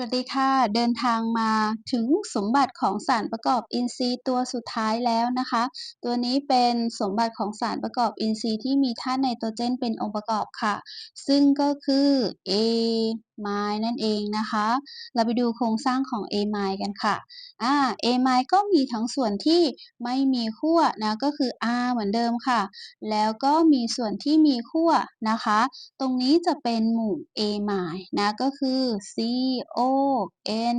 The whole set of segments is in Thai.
วัสดีค่ะ เดินทางมาถึงสมบัติของสารประกอบอินทรีย์ตัวสุดท้ายแล้วนะคะ ตัวนี้เป็นสมบัติของสารประกอบอินทรีย์ที่มีธาตุไนโตรเจนเป็นองค์ประกอบค่ะ ซึ่งก็คือ A ไม้นั่นเองนะคะ เราไปดูโครงสร้างของ A ไมล์กันค่ะอ่า A ไมล์ก็มีทั้งส่วนที่ไม่มีขั้วนะก็คือ R เหมือนเดิมค่ะ แล้วก็มีส่วนที่มีขั้วนะคะ ตรงนี้จะเป็นหมู่ A ไม้นะก็คือ CO N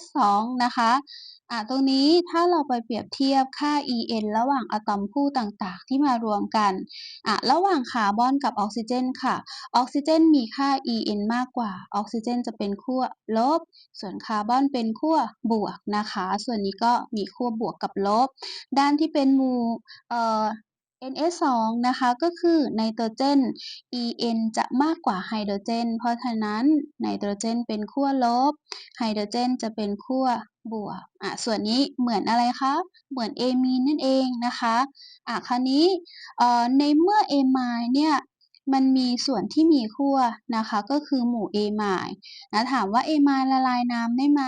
S2 นะคะ อะตรงนี้ถ้าเราไปเปรียบเทียบค่า En ระหว่างอะตอมคู่ต่างๆ ที่มารวมกันอะระหว่างคาร์บอนกับออกซิเจนค่ะออกซิเจนมีค่า En มากกว่าออกซิเจนจะเป็นขั้วลบ ส่วนคาร์บอนเป็นขั้วบวกนะคะ ส่วนนี้ก็มีขั้วบวกกับลบ ด้านที่เป็นมูเอ่อ NS2 นะคะก็คือไนโตรเจน En จะมากกว่าไฮโดรเจน เพราะฉะนั้นไนโตรเจนเป็นขั้วลบ ไฮโดรเจนจะเป็นขั้วบวกอะส่วนนี้เหมือนอะไรคะ เหมือนเอมีนนั่นเองนะคะอะคราวนี้เอ่อในเมื่อเอมายเนี่ย มันมีส่วนที่มีขั้วนะคะ ก็คือหมู่เอมายนะถามว่าเอมายละลายน้ำได้ไหม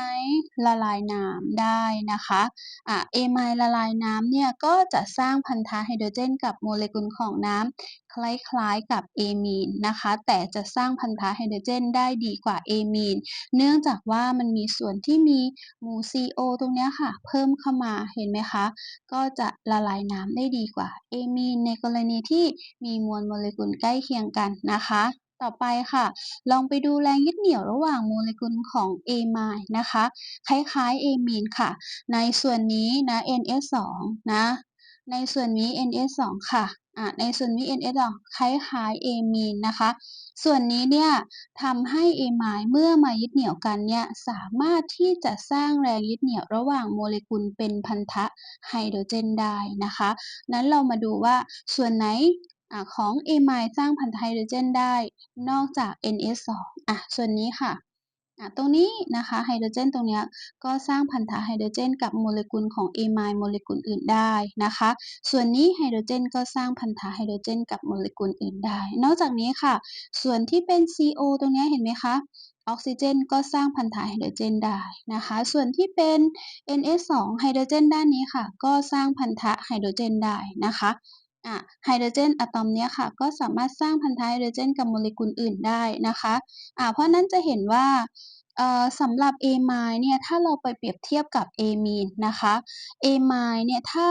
ละลายน้ำได้นะคะอะเอมายละลายน้ำเนี่ยก็จะสร้างพันธะไฮโดรเจน กับโมเลกุลของน้ำคล้ายๆกับเอมีนนะคะ แต่จะสร้างพันธะไฮโดรเจนได้ดีกว่าเอมีนเนื่องจากว่ามันมีส่วนที่มีหมู่ CO ตรงนี้ค่ะ เพิ่มเข้ามาเห็นไหมคะ ก็จะละลายน้ำได้ดีกว่าเอมีนในกรณีที่มีมวลโมเลกุลใกล้เคียงกันนะคะ ต่อไปค่ะ ลองไปดูแรงยึดเหนี่ยวระหว่างโมเลกุลของ A ไมล์นะคะ คล้ายๆ A มีนค่ะ ในส่วนนี้นะ NS2 นะ ในส่วนนี้ NS2 ค่ะอะในส่วนนี้ NS2 คล้ายๆ A มีนนะคะส่วนนี้เนี่ยทำให้ A ไมล์เมื่อมายึดเหนี่ยวกันเนี่ยสามารถที่จะสร้างแรงยึดเหนี่ยวระหว่างโมเลกุลเป็นพันธะไฮโดรเจนได้นะคะ นั้นเรามาดูว่าส่วนไหน ของ A ไมล์สร้างพันธะไฮโดรเจนได้นอกจาก NS2 อะส่วนนี้ค่ะอะตรงนี้นะคะไฮโดรเจนตรงนี้ก็สร้างพันธะไฮโดรเจนกับโมเลกุลของ A ไมล์โมเลกุลอื่นได้นะคะ ส่วนนี้ไฮโดรเจนก็สร้างพันธะไฮโดรเจนกับโมเลกุลอื่นได้ นอกจากนี้ค่ะ ส่วนที่เป็น CO ตรงนี้เห็นไหมคะออกซิเจนก็สร้างพันธะไฮโดรเจนได้นะคะ ส่วนที่เป็น NS2 ไฮโดรเจนด้านนี้ค่ะ ก็สร้างพันธะไฮโดรเจนได้นะคะ ไฮโดรเจนอะตอมเนี้ยค่ะก็สามารถสร้างพันธะไฮโดรเจนกับโมเลกุลอื่นได้นะคะอะเพราะนั้นจะเห็นว่าสำหรับ A ไมล์เนี่ยถ้าเราไปเปรียบเทียบกับ A มีนนะคะ A ไมล์เนี่ยถ้า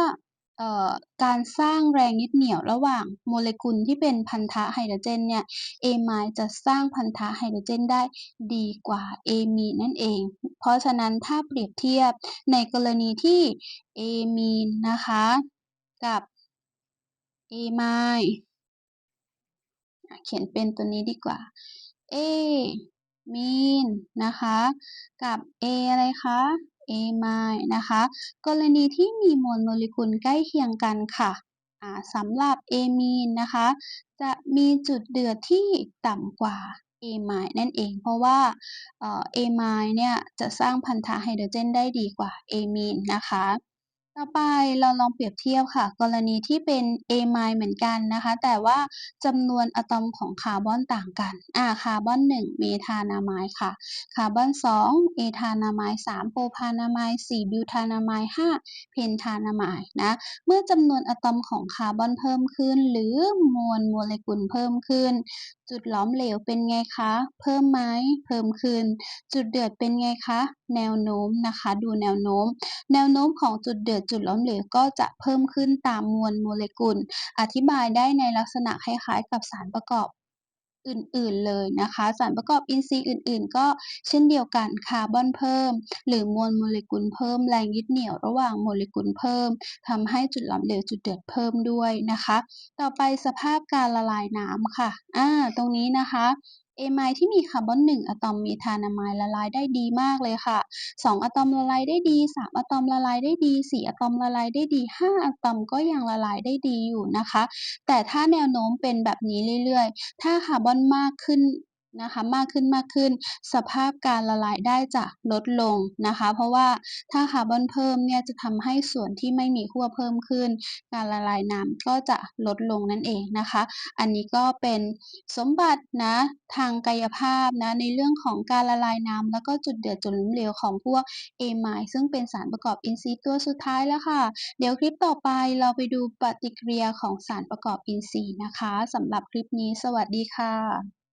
การสร้างแรงยึดเหนี่ยวระหว่างโมเลกุลที่เป็นพันธะไฮโดรเจนเนี่ย A ไมล์จะสร้างพันธะไฮโดรเจนได้ดีกว่า A มีนนั่นเอง เพราะฉะนั้นถ้าเปรียบเทียบในกรณีที่ A มีนนะคะกับ A ไมล์เขียนเป็นตัวนี้ดีกว่า A มีนนะคะ กับ A อะไรคะ A ไมล์นะคะ กรณีที่มีมวลโมเลกุลใกล้เคียงกันค่ะสำหรับ A มีนนะคะ จะมีจุดเดือดที่ต่ำกว่า A ไมล์นั่นเอง เพราะว่า A ไมล์เนี่ยจะสร้างพันธะไฮโดรเจนได้ดีกว่า A มีนนะคะ ต่อไปเราลองเปรียบเทียบค่ะ กรณีที่เป็น A ไมล์เหมือนกันนะคะ แต่ว่าจำนวนอะตอมของคาร์บอนต่างกันอ่าคาร์บอน 1 เมทานามายค่ะ คาร์บอน 2 เอทานามาย 3โปรพานามาย 4 บิวทานามาย 5 เพนทานามายนะ เมื่อจำนวนอะตอมของคาร์บอนเพิ่มขึ้น หรือมวลโมเลกุลเพิ่มขึ้น จุดหลอมเหลวเป็นไงคะ เพิ่มไหมเพิ่มขึ้น จุดเดือดเป็นไงคะ แนวโน้มนะคะ ดูแนวโน้ม แนวโน้มของจุดเดือดจุดล้มเหลวก็จะเพิ่มขึ้นตามมวลโมเลกุล อธิบายได้ในลักษณะคล้ายๆ กับสารประกอบอื่นๆเลยนะคะ สารประกอบอินทรีย์อื่นๆ ก็เช่นเดียวกันคาร์บอนเพิ่ม หรือมวลโมเลกุลเพิ่มแรงยึดเหนี่ยวระหว่างโมเลกุลเพิ่มทำให้จุดหลอมเหลวจุดเดือดเพิ่มด้วยนะคะ ต่อไปสภาพการละลายน้ำค่ะอ่าตรงนี้นะคะ เอไมล์ที่มีคาร์บอน1อะตอมมีทานามายละลายได้ดีมากเลยค่ะ 2 อะตอมละลายได้ดี 3 อะตอมละลายได้ดี 4 อะตอมละลายได้ดี 5 อะตอมก็ยังละลายได้ดีอยู่นะคะ แต่ถ้าแนวโน้มเป็นแบบนี้เรื่อยๆ ถ้าคาร์บอนมากขึ้น นะคะมากขึ้นมากขึ้น สภาพการละลายได้จะลดลงนะคะ เพราะว่าถ้าคาร์บอนเพิ่มเนี่ยจะทำให้ส่วนที่ไม่มีขั้วเพิ่มขึ้น การละลายน้ำก็จะลดลงนั่นเองนะคะ อันนี้ก็เป็นสมบัตินะทางกายภาพนะในเรื่องของการละลายน้ำแล้วก็จุดเดือดจุดล้มเหลวของพวกเอไมล์ซึ่งเป็นสารประกอบอินทรีย์ตัวสุดท้ายแล้วค่ะ เดี๋ยวคลิปต่อไปเราไปดูปฏิกิริยาของสารประกอบอินทรีย์นะคะสำหรับคลิปนี้สวัสดีค่ะ